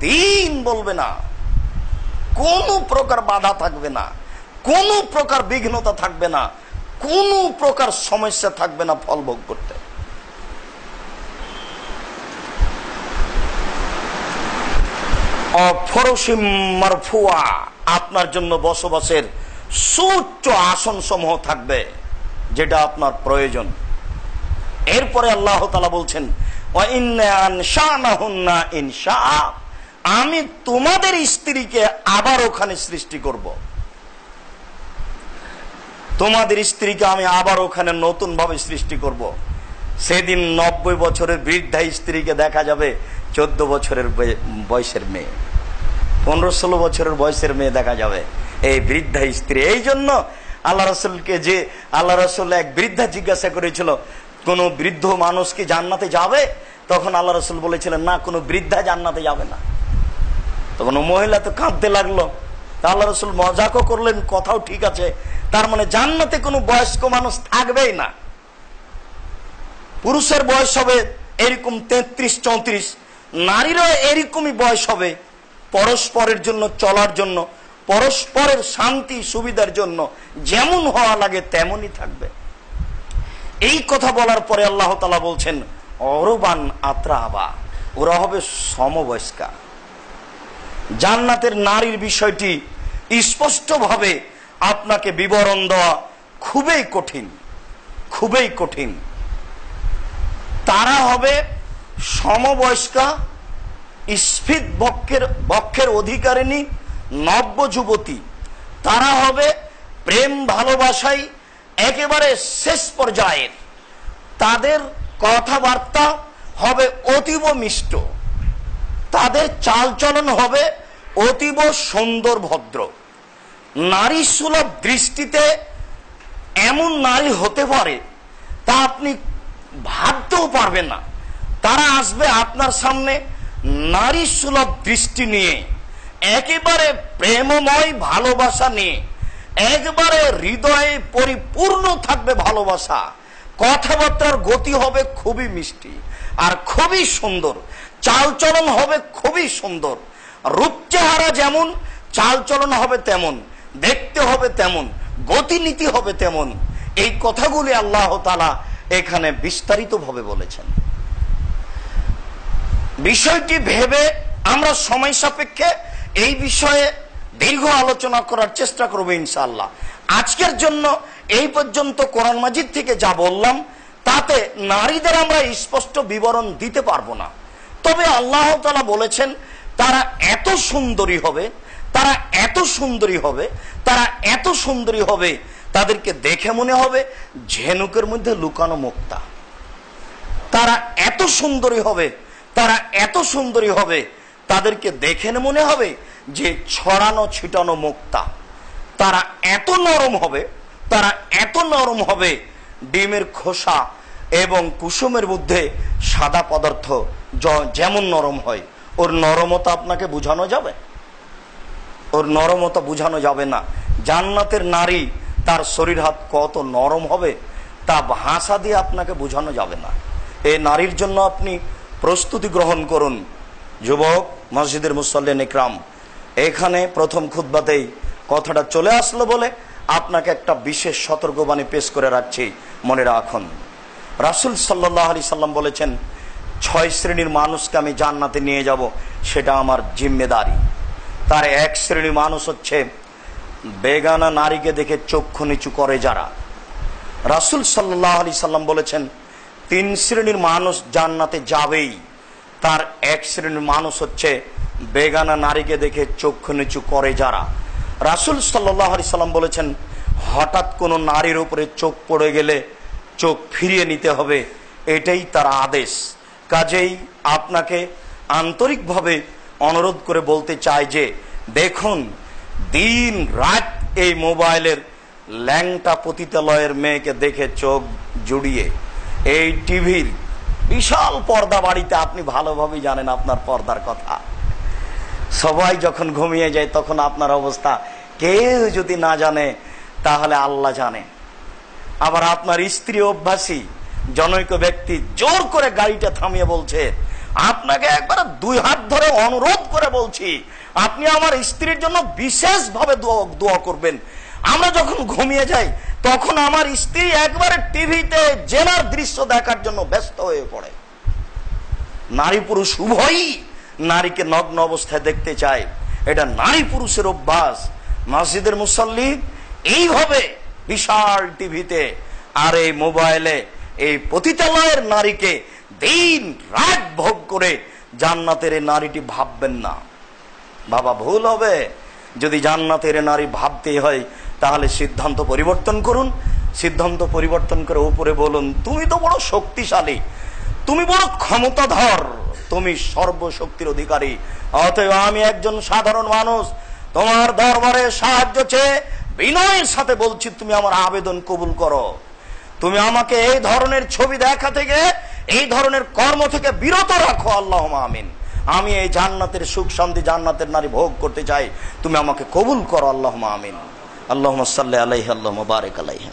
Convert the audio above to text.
দিন বলবে না। কোনো প্রকার বাধা থাকবে না। কোনো প্রকার বিঘ্নতা থাকবে না। কোনো প্রকার সমস্যা থাকবে না ফল ভোগ করতে। আপনার জন্য বসবাসের সুচ্চ আসন সমূহ থাকবে, যেটা আপনার প্রয়োজন। এরপরে আল্লাহ তালা বলছেন ইনশা আমি তোমাদের স্ত্রীকে আবার ওখানে সৃষ্টি করব। তোমাদের স্ত্রীকে আমি আবার ওখানে নতুন ভাবে সৃষ্টি করব। সেদিন নব্বই বছরের বৃদ্ধা স্ত্রীকে দেখা যাবে চোদ্দ বছরের বয়- বয়সের মেয়ে। পনেরো ষোলো বছরের বয়সের মেয়ে দেখা যাবে এই বৃদ্ধা স্ত্রী। এই জন্য আল্লাহ রসুলকে যে আল্লাহ রসুল এক বৃদ্ধা জিজ্ঞাসা করেছিল, কোন বৃদ্ধ মানুষ কি জান্নাতে যাবে? তখন আল্লাহ রসুল বলেছিলেন, না, কোনো বৃদ্ধা জান্নাতে যাবে না। তখন মহিলা তো কাঁদতে লাগল। আল্লাহ রসুল মজাকও করলেন, কথাও ঠিক আছে। তার মানে জান্নাতে কোনো বয়স্ক মানুষ থাকবেই না। পুরুষের বয়স হবে এরকম তেত্রিশ, চৌত্রিশ। নারীরও এরকমই বয়স হবে পরস্পরের জন্য, চলার জন্য, পরস্পরের শান্তি, সুবিধার জন্য। যেমন হওয়া লাগে তেমনই থাকবে। এই কথা বলার পরে আল্লাহ তালা বলছেন, অরবান আত্রা আবা ওরা হবে সমবয়স্কা। জান্নাতের নারীর বিষয়টি স্পষ্টভাবে আপনাকে বিবরণ দেওয়া খুবই কঠিন খুবই কঠিন। তারা হবে সমবয়স্কা, স্ফীত বক্ষের বক্ষের অধিকারিণী, নব্য যুবতী। তারা হবে প্রেম ভালোবাসাই একেবারে শেষ পর্যায়ের। তাদের কথাবার্তা হবে অতীব মিষ্ট। তাদের চালচলন হবে অতীব সুন্দর ভদ্র। নারী সুলভ দৃষ্টিতে এমন নারী হতে পারে তা আপনি ভাবতেও পারবেন না। তারা আসবে আপনার সামনে নারী সুলভ দৃষ্টি নিয়ে, একেবারে প্রেমময় ভালোবাসা নিয়ে, একবারে হৃদয়ে পরিপূর্ণ থাকবে ভালোবাসা। কথাবার্তার গতি হবে খুবই মিষ্টি আর খুবই সুন্দর। চালচলন হবে খুবই সুন্দর। রূপ চেহারা যেমন, চালচলন হবে তেমন, দেখতে হবে তেমন, গতিনীতি হবে তেমন। এই কথাগুলি আল্লাহ তালা এখানে বিস্তারিত ভাবে বলেছেন। বিষয়টি ভেবে আমরা সময় সাপেক্ষে এই বিষয়ে দীর্ঘ আলোচনা করার চেষ্টা করব ইনশাল্লাহ আজকের জন্য এই পর্যন্ত কোরআন মাজিদ থেকে যা বললাম, তাতে নারীদের আমরা স্পষ্ট বিবরণ দিতে পারব না। তবে আল্লাহ তালা বলেছেন, তারা এত সুন্দরী হবে, তারা এত সুন্দরী হবে, তারা এত সুন্দরী হবে, তাদেরকে দেখে মনে হবে ঝেনুকের মধ্যে লুকানো মুক্তা। তারা এত সুন্দরী হবে, তারা এত সুন্দরী হবে, তাদেরকে দেখে মনে হবে যে ছড়ানো ছিটানো মুক্তা। তারা এত নরম হবে, তারা এত নরম হবে, ডিমের খোসা এবং কুসুমের মধ্যে সাদা পদার্থ যেমন নরম হয়, ওর নরমতা আপনাকে বোঝানো যাবে? ওর নরমতা বোঝানো যাবে না। জান্নাতের নারী, তার শরীর হাত কত নরম হবে, তা ভাষা দিয়ে আপনাকে বোঝানো যাবে না। এই নারীর জন্য আপনি প্রস্তুতি গ্রহণ করুন। যুবক, মসজিদের মুসল্লেন ইকরাম এখানে প্রথম খুদ্বাতেই কথাটা চলে আসলো বলে আপনাকে একটা বিশেষ সতর্কবাণী পেশ করে রাখছি। মনে রাখুন। রাসুল সাল্লাহ আলি সাল্লাম বলেছেন, ছয় শ্রেণির মানুষকে আমি জান্নাতে নিয়ে যাব, সেটা আমার জিম্মেদারি। তার এক শ্রেণির মানুষ হচ্ছে বেগানা নারীকে দেখে চক্ষু নিচু করে যারা। রাসুল সাল্লাহ আলি সাল্লাম বলেছেন, তিন শ্রেণির মানুষ জান্নাতে যাবেই। তার এক শ্রেণির মানুষ হচ্ছে বেগানা নারীকে দেখে চক্ষু নিচু করে যারা। রাসুল সাল্লাহ আলি সাল্লাম বলেছেন, হঠাৎ কোনো নারীর উপরে চোখ পড়ে গেলে চোখ ফিরিয়ে নিতে হবে, এটাই তার আদেশ। কাজেই আপনাকে আন্তরিকভাবে অনুরোধ করে বলতে চাই যে, দেখুন, দিন রাত এই মোবাইলের ল্যাংটা পতিতালয়ের মেয়েকে দেখে চোখ জুড়িয়ে, এই টিভির বিশাল পর্দা বাড়িতে আপনি ভালোভাবেই জানেন আপনার পর্দার কথা। সবাই যখন ঘুমিয়ে যায়, তখন আপনার অবস্থা কেউ যদি না জানে, তাহলে আল্লাহ জানে। আবার আপনার স্ত্রী অভ্যাসী, জনৈক ব্যক্তি জোর করে গাড়িটা থামিয়ে বলছে, আপনাকে একবার দুই হাত ধরে অনুরোধ করে বলছি, আপনি আমার স্ত্রীর জন্য বিশেষ ভাবে দোয়া করবেন। আমরা যখন ঘুমিয়ে যাই, তখন আমার স্ত্রী একবারে টিভিতে জেনার দৃশ্য দেখার জন্য ব্যস্ত হয়ে পড়ে। নারী পুরুষ উভয়ই নারীকে নগ্ন অবস্থায় দেখতে চায়। এটা নারী পুরুষের অভ্যাস। মসজিদের মুসল্লি এইভাবে বিশাল টিভিতে আর এই মোবাইলে এই পতিতালয়ের নারীকে দিন রাত ভোগ করে জান্নাতের এই নারীটি ভাববেন না। বাবা, ভুল হবে। যদি জান্নাতের নারী ভাবতে হয়, তাহলে সিদ্ধান্ত পরিবর্তন করুন। সিদ্ধান্ত পরিবর্তন করে উপরে বলুন, তুমি তো বড় শক্তিশালী, তুমি বড় ক্ষমতাধর, তুমি সর্বশক্তির অধিকারী। অতএব আমি একজন সাধারণ মানুষ, তোমার দরবারে সাহায্য চেয়ে বিনয়ের সাথে বলছি, তুমি আমার আবেদন কবুল করো। তুমি আমাকে এই ধরনের ছবি দেখা থেকে, এই ধরনের কর্ম থেকে বিরত রাখো আল্লাহ আমিন। আমি এই জান্নাতের সুখ শান্তি, জান্নাতের নারী ভোগ করতে চাই। তুমি আমাকে কবুল করো আল্লাহ আমিন। আল্লাহ সাল্লাহ আলাইহ আল্লাহ বারেক আলাইহ।